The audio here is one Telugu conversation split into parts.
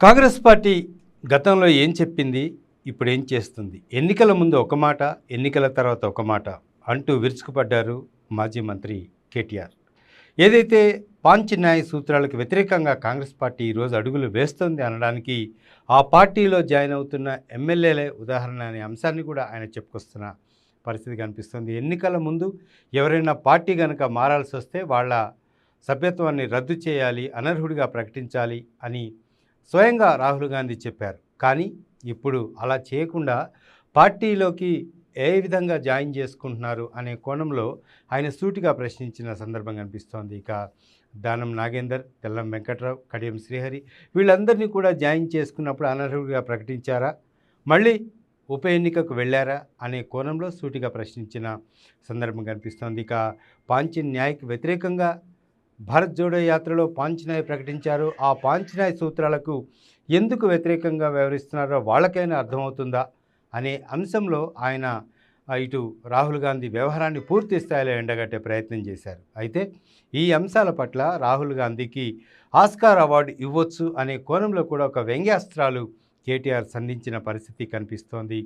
కాంగ్రెస్ పార్టీ గతంలో ఏం చెప్పింది? ఇప్పుడు ఏం చేస్తుంది? ఎన్నికల ముందు ఒక మాట ఎన్నికల తర్వాత ఒక మాట అంటూ విరుచుకుపడ్డారు మాజీ మంత్రి కేటీఆర్. ఏదైతే పాంచ్ న్యాయ సూత్రాలకు వ్యతిరేకంగా కాంగ్రెస్ పార్టీ ఈరోజు అడుగులు వేస్తోంది అనడానికి ఆ పార్టీలో జాయిన్ అవుతున్న ఎమ్మెల్యేలే ఉదాహరణ అనే అంశాన్ని కూడా ఆయన చెప్పుకొస్తున్న పరిస్థితి కనిపిస్తుంది ఎన్నికల ముందు ఎవరైనా పార్టీ కనుక మారాల్సి వస్తే వాళ్ళ సభ్యత్వాన్ని రద్దు చేయాలి అనర్హుడిగా ప్రకటించాలి అని స్వయంగా రాహుల్ గాంధీ చెప్పారు. కానీ ఇప్పుడు అలా చేయకుండా పార్టీలోకి ఏ విధంగా జాయిన్ చేసుకుంటున్నారు అనే కోణంలో ఆయన సూటిగా ప్రశ్నించిన సందర్భం కనిపిస్తోంది. ఇక దానం నాగేందర్ తెల్లం వెంకట్రావు కడియం శ్రీహరి వీళ్ళందరినీ కూడా జాయిన్ చేసుకున్నప్పుడు అనర్హుడిగా ప్రకటించారా? మళ్ళీ ఉప ఎన్నికకు వెళ్ళారా? అనే కోణంలో సూటిగా ప్రశ్నించిన సందర్భం కనిపిస్తోంది. ఇక పాంచన్ న్యాయకు వ్యతిరేకంగా భారత్ జోడో యాత్రలో పాంచనాయ్ ప్రకటించారు. ఆ పాంచనాయ్ సూత్రాలకు ఎందుకు వ్యతిరేకంగా వ్యవహరిస్తున్నారో వాళ్ళకైనా అర్థమవుతుందా అనే అంశంలో ఆయన ఇటు రాహుల్ గాంధీ వ్యవహారాన్ని పూర్తి స్థాయిలో ఎండగట్టే ప్రయత్నం చేశారు. అయితే ఈ అంశాల పట్ల రాహుల్ గాంధీకి ఆస్కార్ అవార్డు ఇవ్వచ్చు అనే కోణంలో కూడా ఒక వ్యంగ్యాస్త్రాలు కేటీఆర్ సంధించిన పరిస్థితి కనిపిస్తోంది.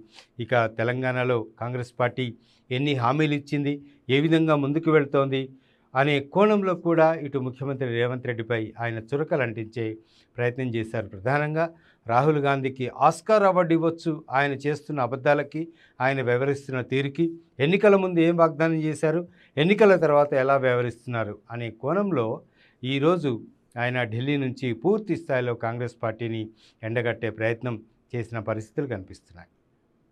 ఇక తెలంగాణలో కాంగ్రెస్ పార్టీ ఎన్ని హామీలు ఇచ్చింది? ఏ విధంగా ముందుకు వెళ్తోంది? అనే కోణంలో కూడా ఇటు ముఖ్యమంత్రి రేవంత్ రెడ్డిపై ఆయన చురకలు అంటించే ప్రయత్నం చేశారు. ప్రధానంగా రాహుల్ గాంధీకి ఆస్కార్ అవార్డు ఇవ్వచ్చు ఆయన చేస్తున్న అబద్ధాలకి ఆయన వ్యవహరిస్తున్న తీరుకి ఎన్నికల ముందు ఏం వాగ్దానం చేశారు ఎన్నికల తర్వాత ఎలా వ్యవహరిస్తున్నారు అనే కోణంలో ఈరోజు ఆయన ఢిల్లీ నుంచి పూర్తి స్థాయిలో కాంగ్రెస్ పార్టీని ఎండగట్టే ప్రయత్నం చేసిన పరిస్థితులు కనిపిస్తున్నాయి.